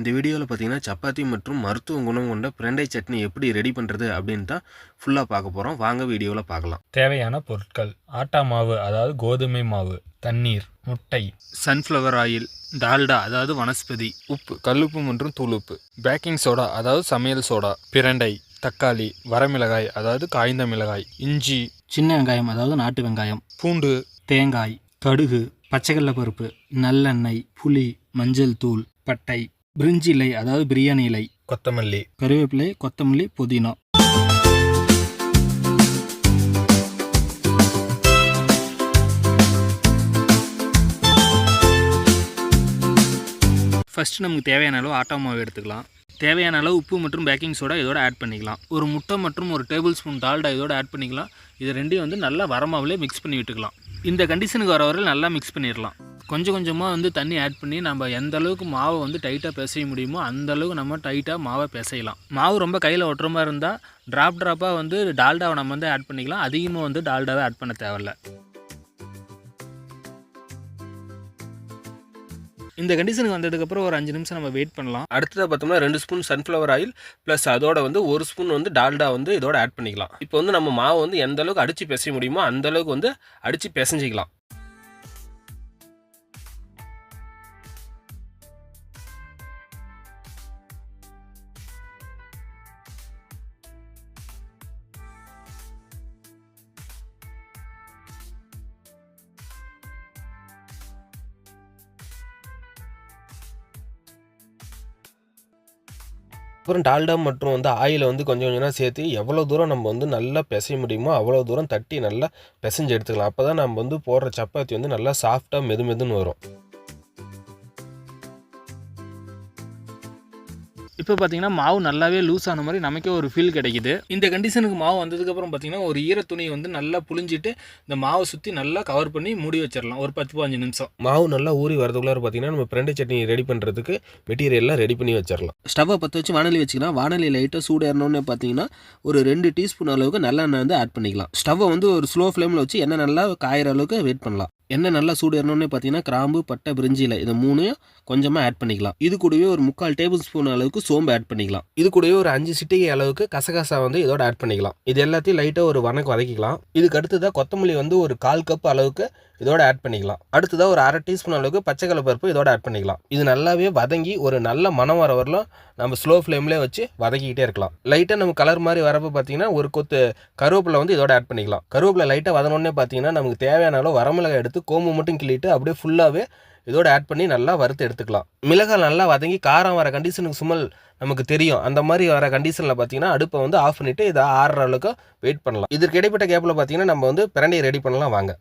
இந்த வீடியோவில் பார்த்தீங்கன்னா சப்பாத்தி மற்றும் மருத்துவ குணம் கொண்ட பிரண்டை சட்னி எப்படி ரெடி பண்ணுறது அப்படின்னு தான் ஃபுல்லாக பார்க்க போகிறோம் வாங்க வீடியோவில் பார்க்கலாம். தேவையான பொருட்கள். ஆட்டா மாவு அதாவது கோதுமை மாவு தண்ணீர் முட்டை. சன்ஃப்ளவர் ஆயில் டால்டா அதாவது வனஸ்பதி உப்பு கல்லுப்பு மற்றும் தூளுப்பு. பேக்கிங் சோடா அதாவது சமையல் சோடா பிரண்டை தக்காளி வரமிளகாய் அதாவது காய்ந்த மிளகாய் இஞ்சி. சின்ன வெங்காயம் அதாவது நாட்டு வெங்காயம். பூண்டு. தேங்காய் கடுகு பச்சைக்கடலை பருப்பு நல்லெண்ணெய் புளி மஞ்சள் தூள் பட்டை. பிரிஞ்சி இலை அதாவது பிரியாணி இலை. கொத்தமல்லி. கருவேப்பிலை கொத்தமல்லி புதினா. ஃபஸ்ட்டு நமக்கு தேவையான அளவு ஆட்டா மாவு எடுத்துக்கலாம். தேவையான அளவு உப்பு மற்றும் பேக்கிங் சோடா இதோட ஆட் பண்ணிக்கலாம். ஒரு முட்டை மற்றும் ஒரு டேபிள் ஸ்பூன் டால்டா இதோட ஆட் பண்ணிக்கலாம். இது ரெண்டையும் வந்து நல்லா வரமாவிலே மிக்ஸ் பண்ணி விட்டுக்கலாம். இந்த கண்டிஷனுக்கு வர வரை நல்லா மிக்ஸ் பண்ணிடலாம். கொஞ்சம் கொஞ்சமாக வந்து தண்ணி ஆட் பண்ணி நம்ம எந்த அளவுக்கு மாவை வந்து டைட்டாக பிசைய முடியுமோ அந்த அளவுக்கு நம்ம டைட்டாக மாவை பிசையலாம் மாவு ரொம்ப கையில் ஒட்டுற மாதிரி இருந்தால் ட்ராப் ட்ராப்பாக வந்து டால்டாவை நம்ம வந்து ஆட் பண்ணிக்கலாம். அதிகமாக வந்து டால்டாவை ஆட் பண்ண தேவையில்ல. இந்த கண்டிஷனுக்கு வந்ததுக்கப்புறம் ஒரு அஞ்சு நிமிஷம் நம்ம வெயிட் பண்ணலாம். அடுத்ததாக பார்த்தோம்னா ரெண்டு ஸ்பூன் சன்ஃப்ளவர் ஆயில் ப்ளஸ் அதோட வந்து ஒரு ஸ்பூன் வந்து டால்டா வந்து இதோட ஆட் பண்ணிக்கலாம். இப்போ வந்து நம்ம மாவு வந்து எந்த அளவுக்கு அடித்து பிசைய முடியுமோ அந்த அளவுக்கு வந்து அடித்து பிசைஞ்சிக்கலாம். அப்புறம் டால்டா மற்றும் வந்து ஆயிலை வந்து கொஞ்சம் கொஞ்சமாக சேர்த்து எவ்வளோ தூரம் நம்ம வந்து நல்லா பிசைய முடியுமோ அவ்வளோ தூரம் தட்டி நல்லா பிசைஞ்சு எடுத்துக்கலாம். அப்போ தான் நம்ம வந்து போடுற சப்பாத்தி வந்து நல்லா சாஃப்டாக மெது மெதுன்னு வரும். இப்போ பார்த்தீங்கன்னா மாவு நல்லாவே லூஸ் ஆன மாதிரி நமக்கே ஒரு ஃபீல் கிடைக்குது. இந்த கண்டிஷனுக்கு மாவு வந்ததுக்கப்புறம் பார்த்தீங்கன்னா ஒரு ஈர துணியை வந்து நல்லா புழிஞ்சிட்டு இந்த மாவை சுற்றி நல்லா கவர் பண்ணி மூடி வச்சிடலாம். ஒரு பத்து பதினஞ்சு நிமிஷம். மாவு நல்லா ஊறி வரதுக்குள்ளார பார்த்தீங்கன்னா நம்ம பிரண்டை சட்னி ரெடி பண்ணுறதுக்கு மெட்டீரியல்லாம் ரெடி பண்ணி வச்சிடலாம். ஸ்டவ்வை பற்ற வச்சு வானொலி வச்சுக்கலாம் வானொலி லைட்டாக சூடு ஏறணும்னு பார்த்தீங்கன்னா ஒரு ரெண்டு டீஸ்பூன் அளவுக்கு நல்லெண்ணெய் வந்து ஆட் பண்ணிக்கலாம். ஸ்டவ்வை வந்து ஒரு ஸ்லோ ஃப்ளேமில் வச்சு எண்ணெய் நல்லா காயிற அளவுக்கு வெயிட் பண்ணலாம். எண்ணெய் நல்லா சூடு ஏறணும்னு பார்த்தீங்கன்னா கிராம்பு பட்டை பிரிஞ்சி இலை இதை மூணையும் கொஞ்சமாக ஆட் பண்ணிக்கலாம். இது கூடவே ஒரு முக்கால் டேபிள் ஸ்பூன் அளவுக்கு சோம்பு ஆட் பண்ணிக்கலாம். இது கூடவே ஒரு அஞ்சு சிட்டிகை அளவுக்கு கசகசா வந்து இதோட ஆட் பண்ணிக்கலாம். இது எல்லாத்தையும் லைட்டாக ஒரு வணக்கு வதக்கிக்கலாம். இதுக்கு அடுத்ததாக கொத்தமல்லி வந்து ஒரு கால் கப் அளவுக்கு இதோட ஆட் பண்ணிக்கலாம். அடுத்ததாக ஒரு அரை டீஸ்பூன் அளவுக்கு பச்சை கடலை பருப்பு இதோட ஆட் பண்ணிக்கலாம். இது நல்லாவே வதங்கி ஒரு நல்ல மனம் வர வரலாம் நம்ம ஸ்லோ ஃப்ளேம்லேயே வச்சு வதக்கிக்கிட்டே இருக்கலாம். லைட்டாக நம்ம கலர் மாதிரி வரப்போ பார்த்தீங்கன்னா ஒரு கொத்து கருவேப்பிலை வந்து இதோட ஆட் பண்ணிக்கலாம். கருவேப்பிலை லைட்டாக வதனோடனே பார்த்தீங்கன்னா நமக்கு தேவையான அளவு வரமிளகாய் எடுத்து கோம்பு மட்டும் கிள்ளிட்டு அப்படியே ஃபுல்லாகவே இதோட ஆட் பண்ணி நல்லா வறுத்து எடுத்துக்கலாம். மிளகாய் நல்லா வதங்கி காரம் வர கண்டிஷனுக்கு சுமல் நமக்கு தெரியும். அந்த மாதிரி வர கண்டிஷனில் பார்த்தீங்கன்னா அடுப்பை வந்து ஆஃப் பண்ணிவிட்டு இதை ஆறுற அளவுக்கு வெயிட் பண்ணலாம். இதற்கு இடைப்பட்ட கேப்பில் பார்த்தீங்கன்னா நம்ம வந்து பிரண்டையை ரெடி பண்ணலாம். வாங்க.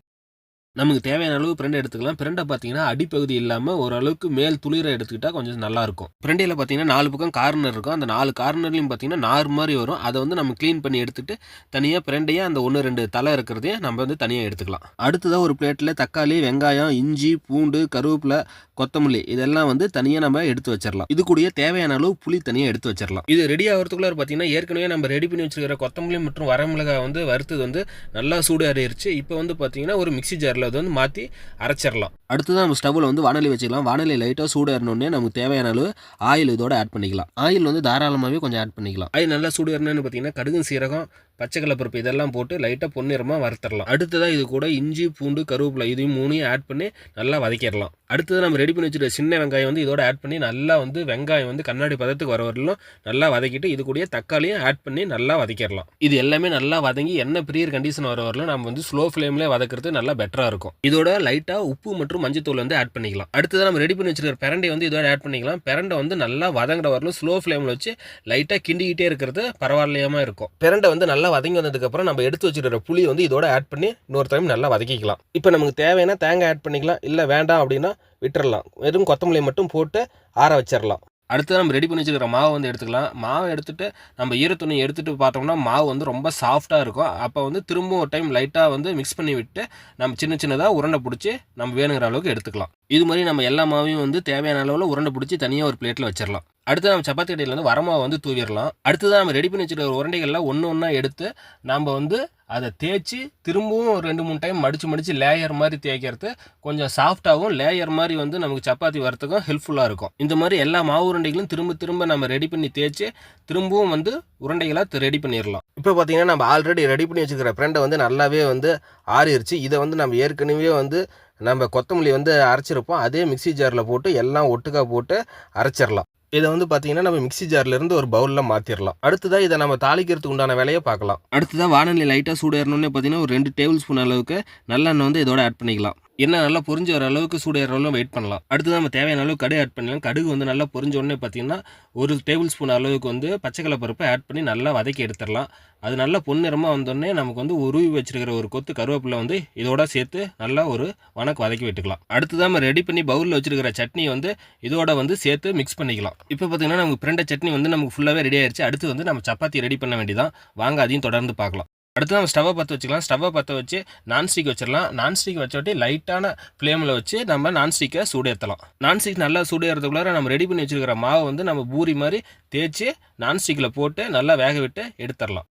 நமக்கு தேவையான அளவு பிரண்டை எடுத்துக்கலாம். பிரண்டை பார்த்தீங்கன்னா அடிப்பகுதி இல்லாமல் ஓரளவுக்கு மேல் துளிர எடுத்துக்கிட்டால் கொஞ்சம் நல்லாயிருக்கும் பிரண்டையில் பார்த்தீங்கன்னா நாலு பக்கம் கார்னர் இருக்கும். அந்த நாலு கார்னர்லையும் பார்த்தீங்கன்னா நார் மாதிரி வரும். அதை வந்து நம்ம க்ளீன் பண்ணி எடுத்துகிட்டு தனியாக பிரண்டையை அந்த ஒன்று ரெண்டு தலை இருக்கிறதையும் நம்ம வந்து தனியாக எடுத்துக்கலாம். அடுத்ததாக ஒரு பிளேட்டில் தக்காளி வெங்காயம் இஞ்சி பூண்டு கருவேப்பிலை கொத்தமல்லி இதெல்லாம் வந்து தனியாக நம்ம எடுத்து வச்சிடலாம் இது கூடிய தேவையான அளவு புளி தனியாக எடுத்து வச்சிடலாம் இது ரெடி ஆகிறதுக்குள்ளே பார்த்தீங்கன்னா ஏற்கனவே நம்ம ரெடி பண்ணி வச்சிருக்கிற கொத்தமல்லி மற்றும் வரமிளகாய் வந்து வறுத்தது வந்து நல்லா சூடு அறியிருச்சு இப்போ வந்து பார்த்தீங்கன்னா ஒரு மிக்ஸி ஜாரில் அது வந்து மாற்றி அரைச்சிடலாம். அடுத்ததான் நம்ம ஸ்டவ்வில் வந்து வானொலி வச்சுக்கலாம். வானொலி லைட்டாக சூடு ஏறணுன்னே நமக்கு தேவையான அளவு ஆயில் இதோட ஆட் பண்ணிக்கலாம். ஆயில் வந்து தாராளமாகவே கொஞ்சம் ஆட் பண்ணிக்கலாம். அது நல்லா சூடு ஏறணும்னு பார்த்தீங்கன்னா கடுகு சீரகம் பச்சை கடலைப்பருப்பு இதெல்லாம் போட்டு லைட்டாக பொன்னிறமாக வறுத்தரலாம். அடுத்ததாக இது கூட இஞ்சி பூண்டு கருவேப்பிலை இதையும் மூணையும் ஆட் பண்ணி நல்லா வதக்கிடலாம் அடுத்தது நம்ம ரெடி பண்ணி வச்சுருக்க சின்ன வெங்காயம் வந்து இதோட ஆட் பண்ணி நல்லா வந்து வெங்காயம் வந்து கண்ணாடி பதத்துக்கு வர வரலும் நல்லா வதக்கிட்டு இது கூடயே தக்காளியும் ஆட் பண்ணி நல்லா வதக்கிடலாம் இது எல்லாமே நல்லா வதங்கி என்ன பிரியர் கண்டிஷன் வர வரலும் நம்ம வந்து ஸ்லோ ஃப்ளேம்லேயே வதக்கிறது நல்லா பெட்டராக இருக்கும். இதோட லைட்டாக உப்பு மற்றும் மஞ்சத்தூள் வந்து ஆட் பண்ணிக்கலாம். அடுத்ததாக நம்ம ரெடி பண்ணி வச்சிருக்கிற பிரண்டை வந்து இதோட ஆட் பண்ணிக்கலாம். பிரண்டை வந்து நல்லா வதங்கிற வரலும் ஸ்லோ ஃப்ளேமில் வச்சு லைட்டாக கிண்டிக்கிட்டே இருக்கிறது பரவாயில்லையாம இருக்கும். பிரண்டை வந்து நல்லா வதங்கி வந்ததுக்கப்புறம் நம்ம எடுத்து வச்சுருக்கிற புளி வந்து இதோட ஆட் பண்ணி இன்னொரு டைம் நல்லா வதக்கிக்கலாம். இப்போ நமக்கு தேவையான தேங்காய் ஆட் பண்ணிக்கலாம். இல்லை வேண்டாம் அப்படின்னா விட்டுறலாம். வெறும் கொத்தமல்லி மட்டும் போட்டு ஆற வச்சிடலாம் அடுத்து நம்ம ரெடி பண்ணி வச்சுக்கிற மாவு வந்து எடுத்துக்கலாம். மாவை எடுத்துகிட்டு நம்ம ஈரத்துணி எடுத்துகிட்டு பார்த்தோம்னா மாவு வந்து ரொம்ப சாஃப்டாக இருக்கும். அப்போ வந்து திரும்ப ஒரு டைம் லைட்டாக வந்து மிக்ஸ் பண்ணி விட்டு நம்ம சின்ன சின்னதாக உருண்டை பிடிச்சி நம்ம வேணுங்கிற அளவுக்கு எடுத்துக்கலாம். இது மாதிரி நம்ம எல்லா மாவையும் வந்து தேவையான அளவில் உருண்டை பிடிச்சி தனியாக ஒரு பிளேட்டில் வச்சிடலாம் அடுத்து நம்ம சப்பாத்தி கடையில் வந்து வரமாவை வந்து தூவிடலாம். அடுத்ததான் நம்ம ரெடி பண்ணி வச்சுருக்க உருண்டைகள்லாம் ஒன்று ஒன்றா எடுத்து நம்ம வந்து அதை தேய்ச்சி திரும்பவும் ஒரு ரெண்டு மூணு டைம் மடித்து மடித்து லேயர் மாதிரி தேய்க்கிறது கொஞ்சம் சாஃப்டாகவும் லேயர் மாதிரி வந்து நமக்கு சப்பாத்தி வரத்துக்கும் ஹெல்ப்ஃபுல்லாக இருக்கும். இந்த மாதிரி எல்லா மாவு உருண்டைகளும் திரும்ப திரும்ப நம்ம ரெடி பண்ணி தேய்ச்சி திரும்பவும் வந்து உருண்டைகளாக ரெடி பண்ணிடலாம். இப்போ பார்த்தீங்கன்னா நம்ம ஆல்ரெடி ரெடி பண்ணி வச்சுக்கிற ஃப்ரெண்டை வந்து நல்லாவே வந்து ஆறிடுச்சு இதை வந்து நம்ம ஏற்கனவே வந்து நம்ம கொத்தமல்லி வந்து அரைச்சிருப்போம். அதே மிக்ஸி ஜாரில் போட்டு எல்லாம் ஒட்டுக்கா போட்டு அரைச்சிடலாம். இதை வந்து பார்த்தீங்கன்னா நம்ம மிக்ஸி ஜார்ல இருந்து ஒரு பவுலில் மாற்றிடலாம் அடுத்ததாக இதை நம்ம தாளிக்கிறதுக்கு உண்டான வேலையை பார்க்கலாம். அடுத்ததாக வானொலி லைட்டாக சூடேறணுன்னே பார்த்தீங்கன்னா ஒரு ரெண்டு டேபிள் ஸ்பூன் அளவுக்கு நல்லெண்ணெய் வந்து இதோட ஆட் பண்ணிக்கலாம். என்ன நல்லா பொரிஞ்ச வர அளவுக்கு சூடேற அளவு வெயிட் பண்ணலாம். அடுத்து நம்ம தேவையான அளவு கடுகு ஆட் பண்ணலாம். கடுகு வந்து நல்லா பொரிஞ்ச உடனே பார்த்தீங்கன்னா ஒரு டேபிள் ஸ்பூன் அளவுக்கு வந்து பச்சைக்கலை பருப்பை ஆட் பண்ணி நல்லா வதக்கி எடுத்துடலாம். அது நல்லா பொன்னிறமாக வந்தோடனே நமக்கு வந்து உருவி வச்சிருக்கிற ஒரு கொத்து கருவேப்பிலை வந்து இதோட சேர்த்து நல்லா ஒரு வணக்கு வதக்கி விட்டுக்கலாம். அடுத்து நம்ம ரெடி பண்ணி பவுலில் வச்சிருக்கிற சட்னி வந்து இதோட வந்து சேர்த்து மிக்ஸ் பண்ணிக்கலாம். இப்போ பார்த்தீங்கன்னா நமக்கு பிரண்ட சட்னி வந்து நமக்கு ஃபுல்லாகவே ரெடி ஆயிடுச்சு அடுத்து வந்து நம்ம சப்பாத்தி ரெடி பண்ண வேண்டியதான் வாங்க அதையும் தொடர்ந்து பார்க்கலாம். அடுத்து நம்ம ஸ்டவ்வை பற்ற வச்சுக்கலாம். ஸ்டவ்வை பற்ற வச்சு நான்ஸ்டிக் வச்சிடலாம். நான்ஸ்டிக் வச்சோட்டி லைட்டான ஃப்ளேமில் வச்சு நம்ம நான்ஸ்டிக்கை சூடேற்றலாம் நான்ஸ்டிக் நல்லா சூடேறதுக்குள்ளார நம்ம ரெடி பண்ணி வச்சுருக்கிற மாவை வந்து நம்ம பூரி மாதிரி தேய்ச்சி நான்ஸ்டிக்கில் போட்டு நல்லா வேக விட்டு எடுத்துடலாம்.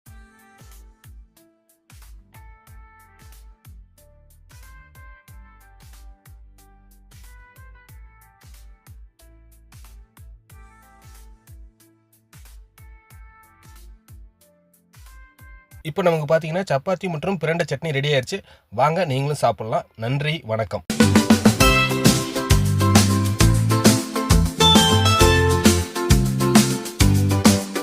இப்போ நமக்கு பார்த்தீங்கன்னா சப்பாத்தி மற்றும் பிரண்ட சட்னி ரெடி ஆயிடுச்சு வாங்க நீங்களும் சாப்பிட்லாம். நன்றி வணக்கம்.